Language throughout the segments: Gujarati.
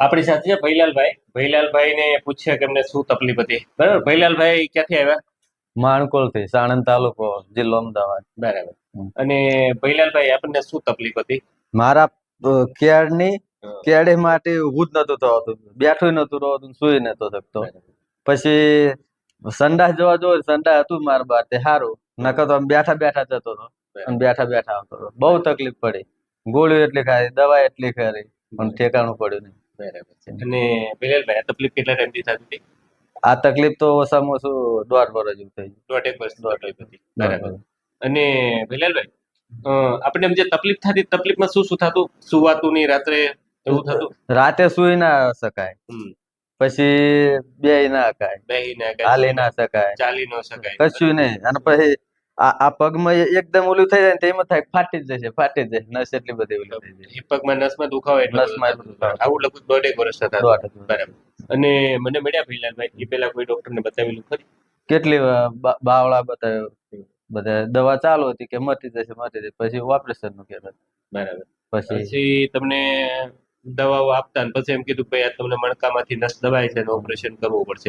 આપણી સાથે છે ભૈલાલભાઈ. ભૈલાલભાઈ ને પૂછ્યા કે એમને શું તકલીફ હતી. બરાબર? ભૈલાલભાઈ ક્યાંથી આવ્યા? માણકોલથી સાણંદ તાલુકો જિલ્લો અમદાવાદ. બરાબર. અને ભૈલાલભાઈ આપણને શું તકલીફ હતી? મારા કેળની. કેળે માટે ઊભું જ નતું થવાતું. બેઠું નતું રહેતું સુઈ નતો શકતો. પછી સંડાસ જવા જોઈએ સંડાસ હતું મારા બાર તે સારું નકર તો બેઠા બેઠા જતો હતો. અને બેઠા બેઠા આવતો હતો. બહુ તકલીફ પડી. ગોળીઓ એટલી ખાધી દવા એટલી ખરી પણ ઠેકાણું પડ્યું નહીં. બરાબર છે. અને આ તકલીફ કેટલા ટાઈમથી થતી હતી? આ તકલીફ તો ઓછામાં ઓછું દોઢ વર્ષ જેવું થઈ દોઢ એક વર્ષ દોઢ વર્ષ હતી. બરાબર. અને ભૈલાલભાઈ અ, આપણે એમ જે તકલીફ થતી તકલીફમાં શું શું થતું? સુવાતું નહીં રાત્રે એવું થતું? રાતે સુઈ ના શકાય. પછી બે ના શકાય બે ના હાલી ના શકાય. ચાલી ન શકાય. કશું નહીં. અને પછી આ આ પગમાં એકદમ ઓલું થઈ જાય ને એમાં થાય ફાટી જ જશે ફાટી જાય નસ એટલી બધી ઓલી થઈ જાય. પગમાં નસમાં દુખાવો નસમાં દુખાવો. આવું લગભગ દોઢ એક વર્ષ થતા બરાબર. અને મને મળ્યા ભાઈ એ પેલા કોઈ ડોક્ટરને બતાવેલું ખરી? કેટલી બાવળા બતાવ્યો બધા દવા ચાલુ હતી કે મટી જશે મટી જશે પછી ઓપરેશનનું કહેતા બરાબર. પછી? પછી તમને દવાઓ આપતા ને પછી એમ કીધું ભાઈ આ તમને મણકામાંથી નસ દબાય છે ઓપરેશન કરવું પડશે.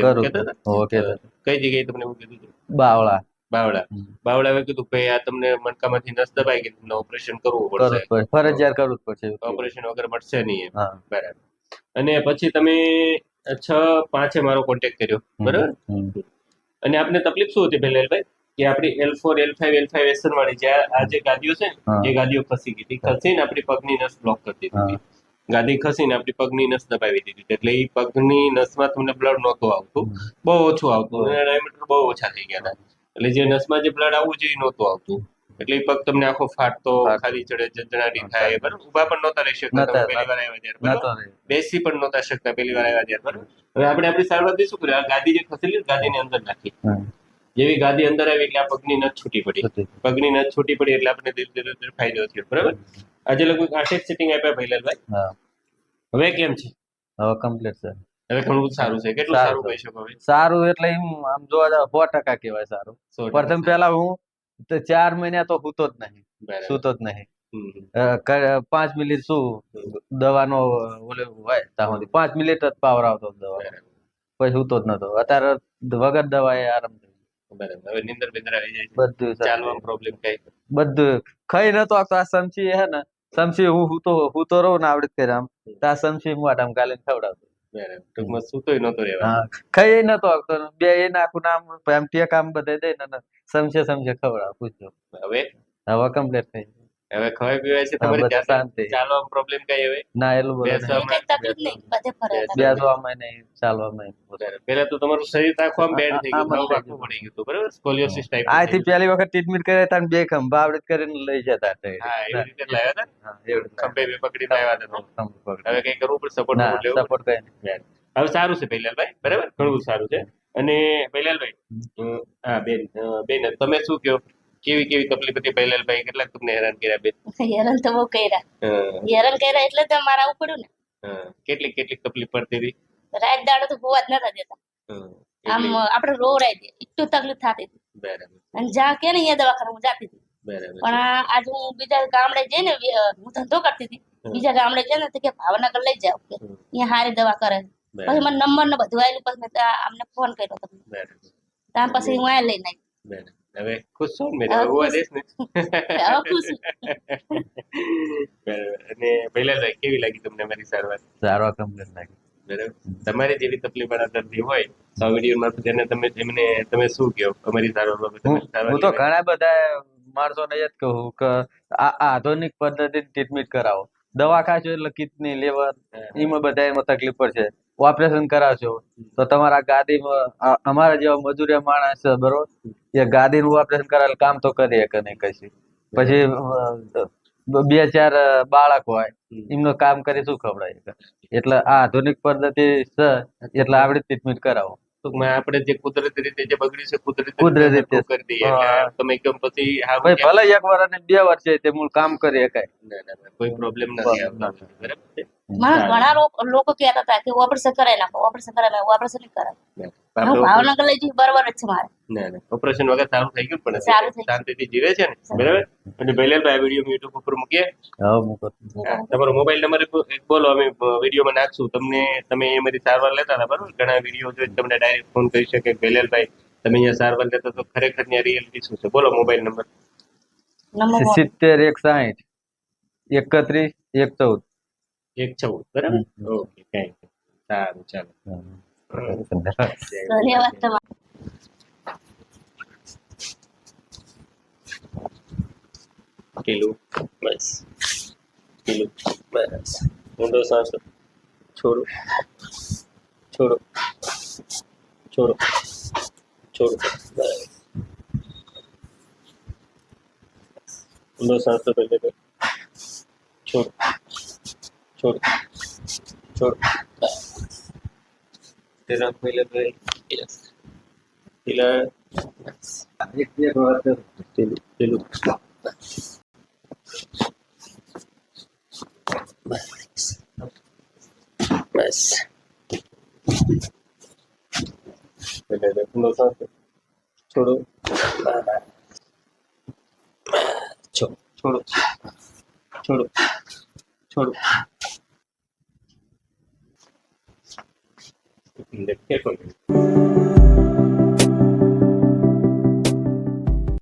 કઈ જગ્યાએ તમને એવું કીધું બાવળા. બાવળા. બાવળાએ કીધું ભાઈ આ તમને મણકામાંથી નસ દબાઈ ગઈ તમને ઓપરેશન કરવું પડશે. ફરજિયાત કરવું પડશે. ઓપરેશન વગર મળશે નહીં બરાબર. અને પછી તમે છ પાંચે મારો કોન્ટેક્ટ કર્યો બરાબર? અને આપને તકલીફ શું હતી ભાઈ? કે આપણી L four L five L five એસન વાળી જે આ- જે ગાદીઓ છે એ ગાદીઓ ખસી ગઈ હતી. ખસીને આપણી પગની નસ બ્લોક કરી દીધી હતી. ગાદી ખસીને આપણી પગની નસ દબાવી દીધી એટલે એ પગની નસમાં તમને બ્લડ નહોતું આવતું. બહુ ઓછું આવતું. અને ડાયામીટર બહુ ઓછા થઈ ગયા હતા. એટલે જે નસમાં જે બ્લડ આવવું જોઈએ નહોતું આવતું. એટલે એ પગ તમને આખો ફાટતો. ખાલી ચડે જજણાટી થાય બરાબર. ઊભા પણ નહોતા રહી શકતા પહેલી વાર આવ્યા ત્યારે. બેસી પણ નહોતા શકતા પહેલી વાર આવ્યા ત્યારે બરાબર? હવે આપણે આપણી સારવારથી શું કર્યું આ ગાદી જે ખસેલી ને, ગાદીની અંદર નાખી. જેવી ગાદી અંદર આવી એટલે આ પગની નથ છૂટી પડી. પગની નથ છૂટી પડી એટલે આપણે ધીરે ધીરે ધીરે ફાયદો થયો બરાબર? આજે લગભગ આઠેક સિટિંગ આપ્યા ભાઈ હા. હવે કેમ છે? હવે કમ્પ્લીટ છે. હવે ઘણું સારું છે. કેટલું સારું. કહી શકો સારું એટલે એમ આમ જોવા જાવ સો ટકા કહેવાય સારું. પ્રથમ પહેલા હું તો ચાર મહિના તો સૂતો જ નહીં. સૂતો જ નહીં. પાંચ મિનિટ શું દવાનો ઓલે હોય ત્યાં સુધી. પાંચ મિનિટ જ પાવર આવતો દવા. પછી સૂતો જ નતો. અત્યારે વગર દવાએ આરામ બરાબર. હવે નિંદર બિંદર આવી જાય બધું ચાલવામાં પ્રોબ્લેમ કઈ? બધું ખાઈ નતો આવતો. આ સમસી હે ને સમસી હું હું તો હું તો રહું ને આવડત કરે આમ. તો આ સમસી મોઢામાં કાલે ખવડાવતો. ટૂંકમાં સૂતોય નતો રહેવા કઈ ખાઈ નતો આવતો. બે એ નાખું નામ આમ ટેક આમ બધે દે ને સમજે સમજે ખવડાવ પૂછજો. હવે? હવે કમ્પ્લીટ થઈ. હવે ખવાય પીવાય છે તમારે ત્યાં ચાલવામાં પ્રોબ્લેમ કઈ હવે ના એટલું બધું. તકલીફ નહીં. બધે બેસવામાં નહીં ચાલવામાં નહીં. પહેલા તો તમારું શરીર આખું આમ બેન્ડ થઈ ગયું આવું આખું પડી ગયું બરાબર? સ્કોલિયોસિસ ટાઈપ આજથી પહેલી વખત ટ્રીટમેન્ટ કરે તાન બે ખંભા આવડત કરીને લઈ જતા હતા. હા એવી રીતે લાવ્યા હતા ને? હા, ખંભે બે પકડી લાવ્યા હતા હવે કઈ કરવું પડે સપોર્ટ ના લેવું સપોર્ટ કઈ હવે સારું છે ભાઈ બરાબર? ઘણું સારું છે. અને પહેલાલભાઈ હા બેન બેન તમે શું કહો? કેવી કેવી તકલીફ હતી? પહેલાલભાઈ કેટલાક તમને હેરાન કર્યા બે? હેરાન તો બહુ કર્યા. હેરાન કર્યા એટલે તો મારે આવું પડ્યું ને કેટલી કેટલી તકલીફ પડતી હતી? રાત દાડો તો હોવા જ નતા દેતા. આમ આપણે રોવરાઈ દે. એટલું તકલીફ થતી હતી. બરાબર. અને જ્યાં કે ને અહીંયા દવાખાને હું જાતી હતી. પણ આજ હું બીજા ગામડે જઈને ને હું ધંધો કરતી હતી. બીજા ગામડે જઈને તો કે ભાવનગર લઈ જાવ કે અહીંયા સારી દવા કરે. પછી મને નંબર ને બધું આવેલું પછી મેં અમને ફોન કર્યો તમને ત્યાં પછી હું આ લઈને આવી. હવે ખુશ છો ને ખુશ. દઈશ ને. બરાબર અને પહેલાલભાઈ કેવી લાગી તમને મારી સારવાર સારો કમ્પ્લીટ લાગી બરાબર તમારી જેવી તકલીફ વાળા દર્દી હોય તો આ વીડિયો માં તેને તમે એમને તમે શું કહો અમારી સારવાર બાબતે હું સારવાર તો? ઘણા બધા માણસોને એ જ કહું કે આ આ આધુનિક પદ્ધતિ ટ્રીટમેન્ટ કરાવો દવા ખાશો એટલે કિડની લેવર એમાં બધા એમાં તકલીફ પડશે ઓપરેશન કરાવશો તો તમારા ગાદીમાં અમારા જેવા મજૂરિયા માણસ બરોબર? એ ગાદીનું ઓપરેશન કરાવેલ કામ તો કરીએ કે નહીં કશું? પછી બે ચાર બાળક હોય. એમનું કામ કરી શું ખવડાય એટલે આ આધુનિક પદ્ધતિ છે એટલે આપણે ટ્રીટમેન્ટ કરાવો. ટૂંકમાં આપણે જે કુદરતી રીતે જે બગડી છે કુદરતી કુદરતી રીતે. કરી દઈએ હા. તમે કેમ પછી હા ભાઈ ભલે એક વાર અને બે વર્ષે તે મૂળ કામ કરી શકાય ના, ના, ના, કોઈ પ્રોબ્લેમ નથી આવતો. બરાબર છે? મને ઘણા લોકો લોકો કહેતા હતા કે ઓપરેશન કરાવી નાખો ઓપરેશન કરાવી નાખો ઓપરેશન નહીં કરાવે હું ભાવનગર લઈ જઈ બરોબર જ છે મારે. ના ના. ઓપરેશન વગર સારું થઈ ગયું પણ સારું થઈ શાંતિથી જીવે છે ને? બરાબર? અને ભૈલેલભાઈ આ વીડિયો યુટ્યુબ ઉપર મૂકીએ. મૂકો. તમારો મોબાઈલ નંબર એક બોલો અમે વિડીયોમાં નાખશું. તમને તમે એમાંથી સારવાર લેતા હતા બરાબર? ઘણા વીડિયો જોઈ તમને ડાયરેક્ટ ફોન કરી શકે. કે ભૈલેલભાઈ તમે અહીંયા સારવાર લેતા તો ખરેખરની રિયાલિટી શું છે? બોલો મોબાઈલ નંબર નંબર સિત્તેર એક સાહીઠ એકત્રીસ એક ચૌદ એક ચૌદ બરાબર ઓકે થેન્ક યુ સારું ચાલો ધન્યવાદ તમારો કિલો બસ કિલો બસ ઊંડો શ્વાસ લો. છોડો છોડો છોડો છોડો બસ ઊંડો શ્વાસ લો પહેલે તો છોડો છોડો. છોડો. બસ તેરા પહેલે તો યસ પેલા બસ પેલું પેલું બસ. એટલે ઊંડો શ્વાસ લો. છોડો. છો છોડો. independientemente